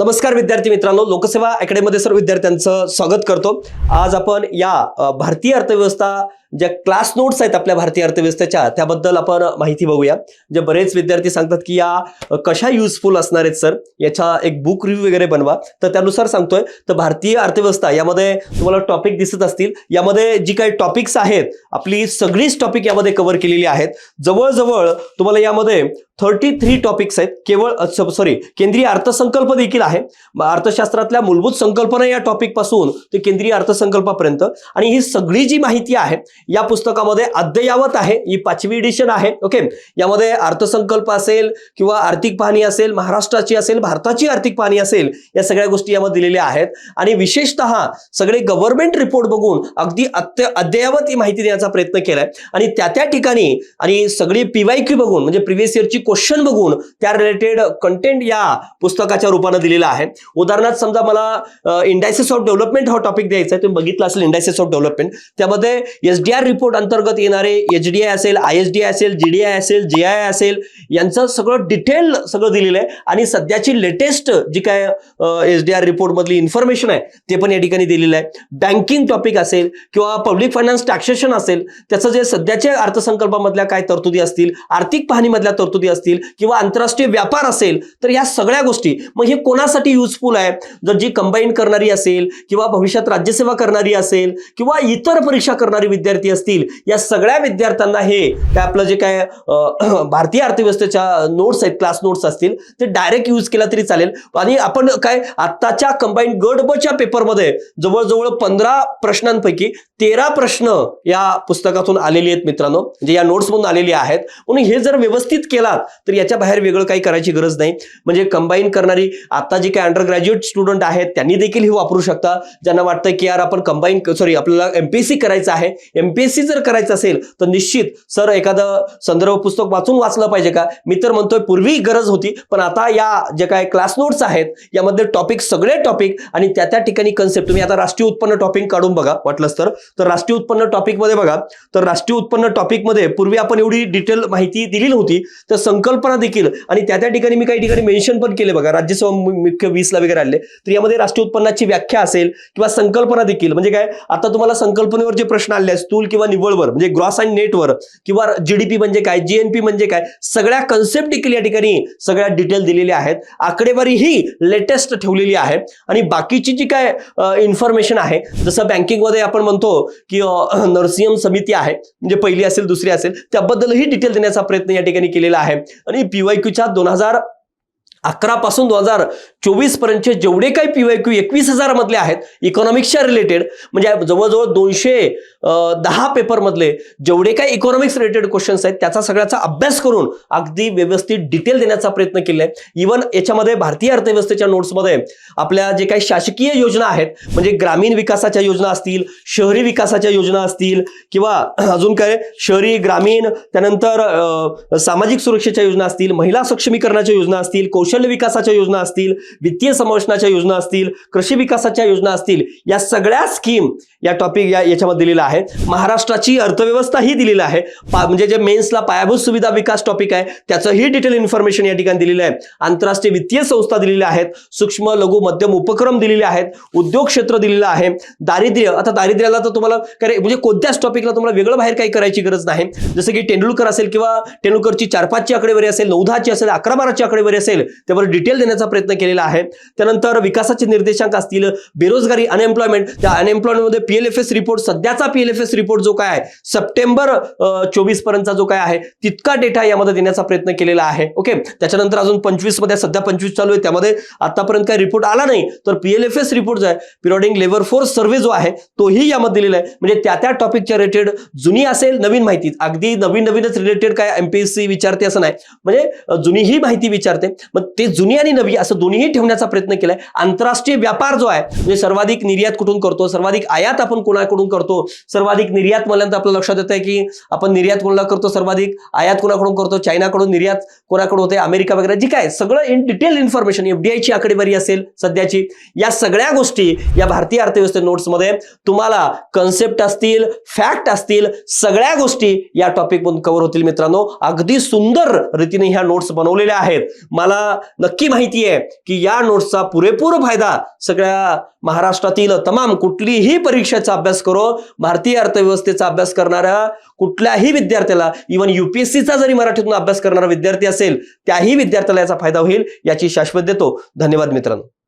नमस्कार विद्यार्थी मित्रांनो लोकसेवा अकॅडमीमध्ये सर्व विद्यार्थ्यांचं स्वागत करतो. आज आपण या भारतीय अर्थव्यवस्था ज्या क्लास नोट्स आहेत आपल्या भारतीय अर्थव्यवस्थेच्या त्याबद्दल आपण माहिती बघूया. जे बरेच विद्यार्थी सांगतात की या कशा युजफुल असणार आहेत सर याचा एक बुक रिव्ह्यू वगैरे बनवा. तर त्यानुसार सांगतोय तर भारतीय अर्थव्यवस्था यामध्ये तुम्हाला टॉपिक दिसत असतील. यामध्ये जी काही टॉपिक्स आहेत आपली सगळीच टॉपिक यामध्ये कव्हर केलेली आहेत. जवळजवळ तुम्हाला यामध्ये थर्टी थ्री टॉपिक्स आहेत. केवळ सॉरी केंद्रीय अर्थसंकल्प देखील आहे. अर्थशास्त्रातल्या मूलभूत संकल्पना या टॉपिकपासून ते केंद्रीय अर्थसंकल्पापर्यंत. आणि ही सगळी जी माहिती आहे या पुस्तकामध्ये अद्ययावत आहे. ही पाचवी एडिशन आहे ओके यामध्ये अर्थसंकल्प असेल किंवा आर्थिक पाहणी असेल महाराष्ट्राची असेल भारताची आर्थिक पाहणी असेल या सगळ्या गोष्टी यामध्ये दिलेल्या आहेत. आणि विशेषतः सगळे गव्हर्नमेंट रिपोर्ट बघून अगदी अत्य अद्ययावत ही माहिती देण्याचा प्रयत्न केलाय. आणि त्या त्या ठिकाणी आणि सगळी पीवायक्यू बघून म्हणजे प्रिव्हियस इयरची क्वेश्चन बघून त्या रिलेटेड कंटेंट या पुस्तकाच्या रूपानं दिलेला आहे. उदाहरणार्थ समजा मला इंडायसिस ऑफ डेव्हलपमेंट हा टॉपिक द्यायचा आहे. तुम्ही बघितला असेल इंडायसिस ऑफ डेव्हलपमेंट त्यामध्ये एस डी आर रिपोर्ट अंतर्गत येणारे एच डी आय असेल आय एस डी आय असेल जी डी आय असेल जे आय असेल यांचं सगळं डिटेल सगळं दिलेलं आहे. आणि सध्याची लेटेस्ट जी काय एस डी आर रिपोर्ट मधली इन्फॉर्मेशन आहे ते पण या ठिकाणी दिलेलं आहे. बँकिंग टॉपिक असेल किंवा पब्लिक फायनान्स टॅक्सेशन असेल त्याचं जे सध्याच्या अर्थसंकल्पामधल्या काय तरतुदी असतील आर्थिक पाहणीमधल्या तरतुदी असतील किंवा आंतरराष्ट्रीय व्यापार असेल तर या सगळ्या गोष्टी मग हे कोणासाठी युजफुल आहे? जर जी कंबाईन करणारी असेल किंवा भविष्यात राज्यसेवा करणारी असेल किंवा इतर परीक्षा करणारी विद्यार्थी असतील या सगळ्या विद्यार्थ्यांना हे काय आपलं जे काय भारतीय अर्थव्यवस्थेच्या नोट्स आहेत क्लास नोट्स असतील ते डायरेक्ट यूज केला तरी चालेल. आणि आपण काय आत्ताच्या कंबाईन गट बच्या पेपरमध्ये जवळजवळ पंधरा प्रश्नांपैकी तेरा प्रश्न या पुस्तकातून आलेले आहेत मित्रांनो म्हणजे या नोट्स मधून आहेत. म्हणून हे जर व्यवस्थित केलात तर याच्या बाहेर वेगळं काही करायची गरज नाही. म्हणजे कंबाईन करणारी आता जी काही अंडर ग्रॅज्युएट स्टुडंट आहेत त्यांनी देखील हे वापरू शकता. ज्यांना वाटतं की यार आपण कंबाईन सॉरी आपल्याला एमपीएससी करायचं आहे. एमपीएससी जर करायचं असेल तर निश्चित सर एखादं संदर्भ पुस्तक वाचून वाचलं पाहिजे का? मी तर म्हणतोय पूर्वी गरज होती पण आता या जे काय क्लास नोट्स आहेत यामध्ये टॉपिक सगळे टॉपिक आणि त्या त्या ठिकाणी कन्सेप्ट तुम्ही आता राष्ट्रीय उत्पन्न टॉपिक काढून बघा वाटलंच तर. तर राष्ट्रीय उत्पन्न टॉपिकमध्ये बघा तर राष्ट्रीय उत्पन्न टॉपिकमध्ये पूर्वी आपण एवढी डिटेल माहिती दिली नव्हती तर संकल्पना देखील. आणि त्या त्या ठिकाणी मी काही ठिकाणी मेन्शन पण केले बघा. राज्यसभा मुख्य वीसला वगैरे आले. तर यामध्ये राष्ट्रीय उत्पन्नाची व्याख्या असेल किंवा संकल्पना देखील. म्हणजे काय? आता तुम्हाला संकल्पनेवर जे प्रश्न आले आहेत स्थूल किंवा निव्वळवर म्हणजे ग्रॉस अँड नेटवर किंवा जीडीपी म्हणजे काय? जीएनपी म्हणजे काय? सगळ्या कन्सेप्ट देखील या ठिकाणी सगळ्या डिटेल दिलेल्या आहेत. आकडेवारी ही लेटेस्ट ठेवलेली आहे. आणि बाकीची जी काय इन्फॉर्मेशन आहे जसं बँकिंगमध्ये आपण म्हणतो की नरसिंहम समिती आहे. म्हणजे पहिली असेल दुसरी असेल त्याबद्दलही डिटेल देण्याचा प्रयत्न या ठिकाणी केलेला आहे. आणि पीवायक्यूच्या दोन हजार अकरा पासून दोन हजार चोवीस पर्यंतचे जेवढे काही पी वाय क्यू एकवीस हजार मधले आहेत इकॉनॉमिक्सच्या रिलेटेड म्हणजे जवळजवळ दोनशे दहा पेपर मधले जेवढे काही इकॉनॉमिक्स रिलेटेड क्वेश्चन्स आहेत त्याचा सगळ्याचा अभ्यास करून अगदी व्यवस्थित डिटेल देण्याचा प्रयत्न केलाय. इवन याच्यामध्ये भारतीय अर्थव्यवस्थेच्या नोट्समध्ये आपल्या जे काही शासकीय योजना आहेत म्हणजे ग्रामीण विकासाच्या योजना असतील शहरी विकासाच्या योजना असतील किंवा अजून काय शहरी ग्रामीण त्यानंतर सामाजिक सुरक्षेच्या योजना असतील महिला सक्षमीकरणाच्या योजना असतील कौशल्य विकासाच्या योजना असतील वित्तीय समावेशनाच्या योजना असतील कृषी विकासाच्या योजना असतील या सगळ्या स्कीम या टॉपिक या याच्यामध्ये दिलेला आहे. महाराष्ट्राची अर्थव्यवस्था ही दिलेली आहे. पा- म्हणजे जे मेन्सला पायाभूत सुविधा विकास टॉपिक आहे त्याचंही डिटेल इन्फॉर्मेशन या ठिकाणी दिलेलं आहे. आंतरराष्ट्रीय वित्तीय संस्था दिलेल्या आहेत. सूक्ष्म लघु मध्यम उपक्रम दिलेले आहेत. उद्योग क्षेत्र दिलेलं आहे. दारिद्र्य आता दारिद्र्याला तर तुम्हाला काय म्हणजे कोणत्याच टॉपिकला तुम्हाला वेगळं बाहेर काही करायची गरज नाही. जसं की तेंडुलकर असेल किंवा तेंडुलकरची चार पाचची आकडेवारी असेल नऊ दहाची असेल अकरा बाराची आकडेवारी असेल त्यावर डिटेल देण्याचा प्रयत्न केलेला आहे. त्यानंतर विकासाचे निर्देशांक असतील बेरोजगारी अनएम्प्लॉयमेंट त्या अनएम्प्लॉयमेंटमध्ये पीएलएफएस रिपोर्ट सध्याचा पीएलएफएस रिपोर्ट जो काय आहे सप्टेंबर चोवीस पर्यंतचा जो काय आहे तितका डेटा यामध्ये देण्याचा प्रयत्न केलेला आहे. ओके त्याच्यानंतर अजून पंचवीसमध्ये सध्या पंचवीस चालू आहे. त्यामध्ये आतापर्यंत काही रिपोर्ट आला नाही. तर पीएलएफएस रिपोर्ट जो आहे पिरियडिंग लेबर फोर्स सर्व्हे जो आहे तोही यामध्ये दिलेला आहे. म्हणजे त्या त्या टॉपिकच्या रिलेटेड जुनी असेल नवीन माहिती. अगदी नवीन नवीनच रिलेटेड काय एमपीएससी विचारते असं नाही. म्हणजे जुनी ही माहिती विचारते. मग ते जुनी आणि नवी असं दोन्हीही ठेवण्याचा प्रयत्न केलाय. आंतरराष्ट्रीय व्यापार जो आहे म्हणजे सर्वाधिक निर्यात कुठून करतो सर्वाधिक आयात आपण कोणाकडून करतो? सर्वाधिक निर्यात म्हणल्यानंतर आपल्या लक्षात येत आहे की आपण निर्यात कोणाला करतो? सर्वाधिक आयात कोणाकडून करतो? चायनाकडून निर्यात कोणाकडून होते? अमेरिका वगैरे. जी काय सगळं इन डिटेल इन्फॉर्मेशन एफडीआयची आकडेवारी असेल सध्याची या सगळ्या गोष्टी या भारतीय अर्थव्यवस्थे नोट्समध्ये तुम्हाला कन्सेप्ट असतील फॅक्ट असतील सगळ्या गोष्टी या टॉपिक मधून कव्हर होतील मित्रांनो. अगदी सुंदर रीतीने ह्या नोट्स बनवलेल्या आहेत. मला नक्की माहिती आहे की या नोट्सचा पुरेपूर फायदा सगळ्या महाराष्ट्रातील तमाम कुठलीही परीक्षा विषयाचा अभ्यास करो भारतीय अर्थव्यवस्थेचा अभ्यास करणाऱ्या कुठल्याही विद्यार्थ्याला इव्हन युपीएससीचा जरी मराठीतून अभ्यास करणारा विद्यार्थी असेल त्याही विद्यार्थ्याला याचा फायदा होईल याची शाश्वत देतो. धन्यवाद मित्रांनो.